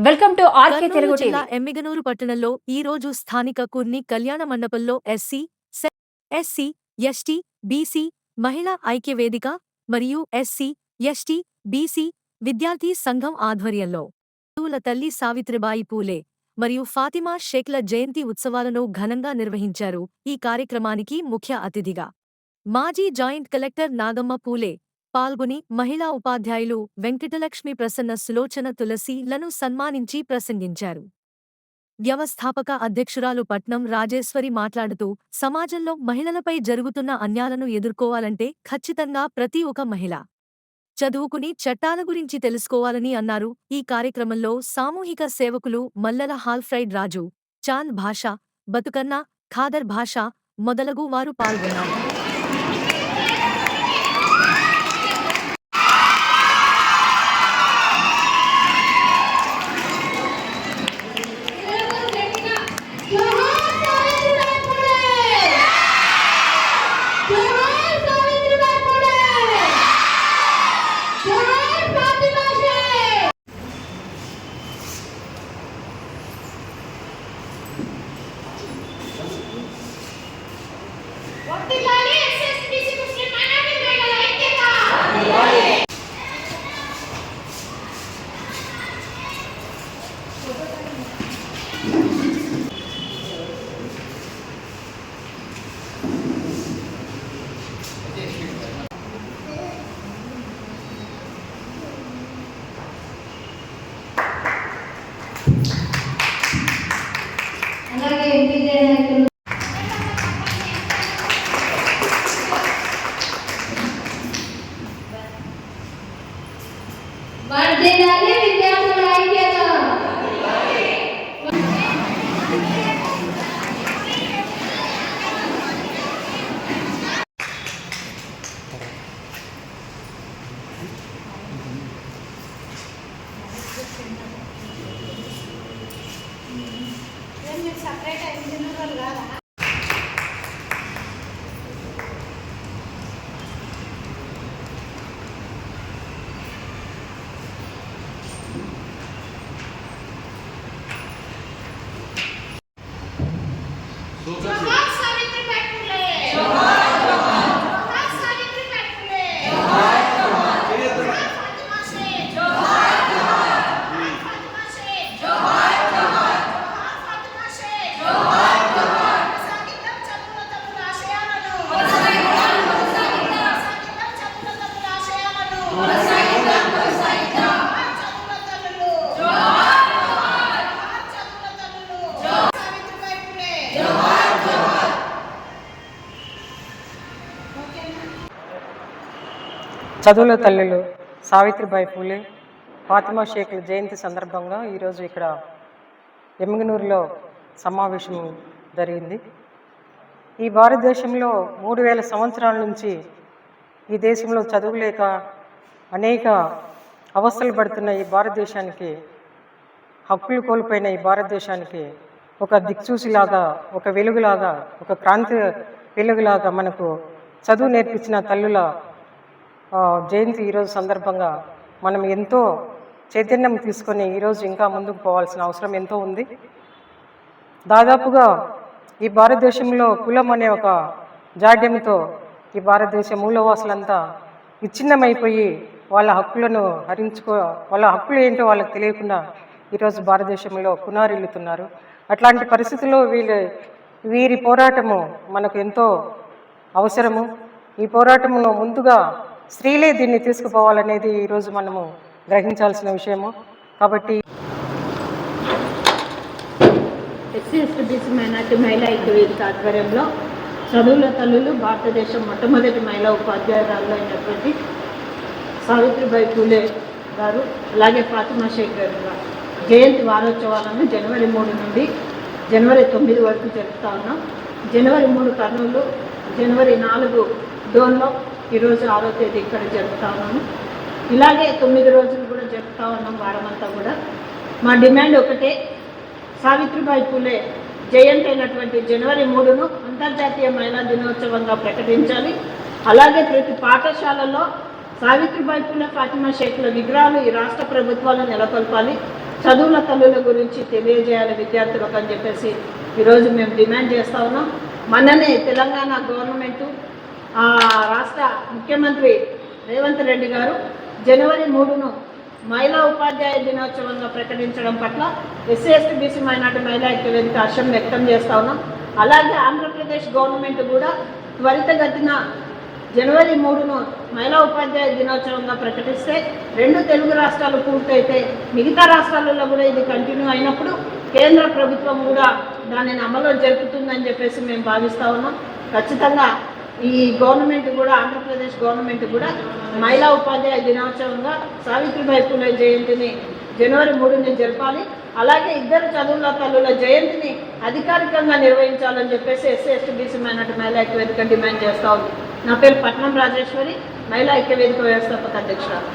Welcome to RK Telugu జిల్లా ఎమ్మిగనూరు పట్టణంలో ఈ రోజు స్థానిక కుర్ని కళ్యాణ మండపంలో ఎస్సీ ఎస్సీ ఎస్టీ బీసీ మహిళా ఐక్య వేదిక మరియు ఎస్సీ ఎస్టీ బీసీ విద్యార్థి సంఘం ఆధ్వర్యంలో పూల తల్లి సావిత్రిబాయి పూలే మరియు ఫాతిమా షేక్ల జయంతి ఉత్సవాలను ఘనంగా నిర్వహించారు. ఈ కార్యక్రమానికి ముఖ్య అతిథిగా మాజీ జాయింట్ కలెక్టర్ నాగమ్మ పూలే పాల్గొని మహిళా ఉపాధ్యాయులు వెంకటలక్ష్మి ప్రసన్న సులోచన తులసిలను సన్మానించి ప్రసంగించారు. వ్యవస్థాపక అధ్యక్షురాలు పట్నం రాజేశ్వరి మాట్లాడుతూ సమాజంలో మహిళలపై జరుగుతున్న అన్యాలను ఎదుర్కోవాలంటే ఖచ్చితంగా ప్రతి ఒక మహిళ చదువుకుని చట్టాల గురించి తెలుసుకోవాలని అన్నారు. ఈ కార్యక్రమంలో సామూహిక సేవకులు మల్లల హాల్ఫ్రైడ్ రాజు చాంద్ భాష బతుకన్న ఖాదర్ భాష మొదలగు వారు పాల్గొన్నారు. প্রত্যেক మీరు సపరేట్ ఐదు తిన్న వాళ్ళు కాదా? చదువుల తల్లులు సావిత్రిబాయి పూలే ఫాతిమా షేఖ్ల జయంతి సందర్భంగా ఈరోజు ఇక్కడ ఎమ్మిగనూరులో సమావేశం జరిగింది. ఈ భారతదేశంలో మూడు వేల సంవత్సరాల నుంచి ఈ దేశంలో చదువులేక అనేక అవస్థలు పడుతున్న ఈ భారతదేశానికి హక్కులు కోల్పోయిన ఈ భారతదేశానికి ఒక దిక్చూసిలాగా ఒక వెలుగులాగా ఒక క్రాంతి వెలుగులాగా మనకు చదువు నేర్పించిన తల్లుల జయంతి ఈరోజు సందర్భంగా మనం ఎంతో చైతన్యం తీసుకొని ఈరోజు ఇంకా ముందుకు పోవాల్సిన అవసరం ఎంతో ఉంది. దాదాపుగా ఈ భారతదేశంలో కులం అనే ఒక జాడ్యంతో ఈ భారతదేశ మూలవాసులంతా విచ్ఛిన్నమైపోయి వాళ్ళ హక్కులను హరించుకో వాళ్ళ హక్కులు ఏంటో వాళ్ళకి తెలియకుండా ఈరోజు భారతదేశంలో పునారిల్లుతున్నారు. అట్లాంటి పరిస్థితుల్లో వీళ్ళ వీరి పోరాటము మనకు ఎంతో అవసరము. ఈ పోరాటమును ముందుగా స్త్రీలే దీన్ని తీసుకుపోవాలనేది ఈరోజు మనము గ్రహించాల్సిన విషయము. కాబట్టి ఎస్సీ ఎస్టీబీసీ మైనార్టీ మహిళా ఐక్యవేదిక ఆధ్వర్యంలో చదువుల తల్లులు భారతదేశం మొట్టమొదటి మహిళా ఉపాధ్యాయురాలు అయినటువంటి సావిత్రిబాయి పూలే గారు అలాగే ఫాతిమా షేక్ గారు. గారు జయంతి వారోత్సవాలను జనవరి మూడు నుండి జనవరి తొమ్మిది వరకు జరుపుతా ఉన్నాం. జనవరి మూడు కర్నూలు జనవరి నాలుగు డోన్లో ఈరోజు ఆరో తేదీ ఇక్కడ జరుపుతా ఉన్నాము. ఇలాగే తొమ్మిది రోజులు కూడా జరుపుతా ఉన్నాం వారమంతా కూడా. మా డిమాండ్ ఒకటే సావిత్రిబాయి పూలే జయంతి అయినటువంటి జనవరి మూడును అంతర్జాతీయ మహిళా దినోత్సవంగా ప్రకటించాలి. అలాగే ప్రతి పాఠశాలలో సావిత్రిబాయి పూలే ఫాతిమా షేక్ల విగ్రహాలు ఈ రాష్ట్ర ప్రభుత్వాలు నెలకొల్పాలి. చదువుల తల్లుల గురించి తెలియజేయాలి విద్యార్థులకు అని చెప్పేసి ఈరోజు మేము డిమాండ్ చేస్తా ఉన్నాం. మననే తెలంగాణ గవర్నమెంటు రాష్ట్ర ముఖ్యమంత్రి రేవంత్ రెడ్డి గారు జనవరి మూడును మహిళా ఉపాధ్యాయ దినోత్సవంగా ప్రకటించడం పట్ల ఎస్సీ ఎస్టీ బీసీ మైనార్టీ మహిళా ఐక్యవేదిక హర్షం వ్యక్తం చేస్తా ఉన్నాం. అలాగే ఆంధ్రప్రదేశ్ గవర్నమెంట్ కూడా త్వరితగతిన జనవరి మూడును మహిళా ఉపాధ్యాయ దినోత్సవంగా ప్రకటిస్తే రెండు తెలుగు రాష్ట్రాలు పూర్తయితే మిగతా రాష్ట్రాలలో కూడా ఇది కంటిన్యూ అయినప్పుడు కేంద్ర ప్రభుత్వం కూడా దానిని అమలు జరుపుతుందని చెప్పేసి మేము భావిస్తా ఉన్నాం. ఖచ్చితంగా ఈ గవర్నమెంట్ కూడా ఆంధ్రప్రదేశ్ గవర్నమెంట్ కూడా మహిళా ఉపాధ్యాయ దినోత్సవంగా సావిత్రిబాయి పూలే జయంతిని జనవరి మూడుని జరపాలి. అలాగే ఇద్దరు చదువుల తల్లుల జయంతిని అధికారికంగా నిర్వహించాలని చెప్పేసి ఎస్సీ ఎస్టీ బీసీ మైనార్టీ మహిళా ఐక్యవేదిక డిమాండ్ చేస్తూ ఉంది. నా పేరు పట్నం రాజేశ్వరి మహిళా ఐక్యవేదిక వ్యవస్థాపక అధ్యక్షురాలు.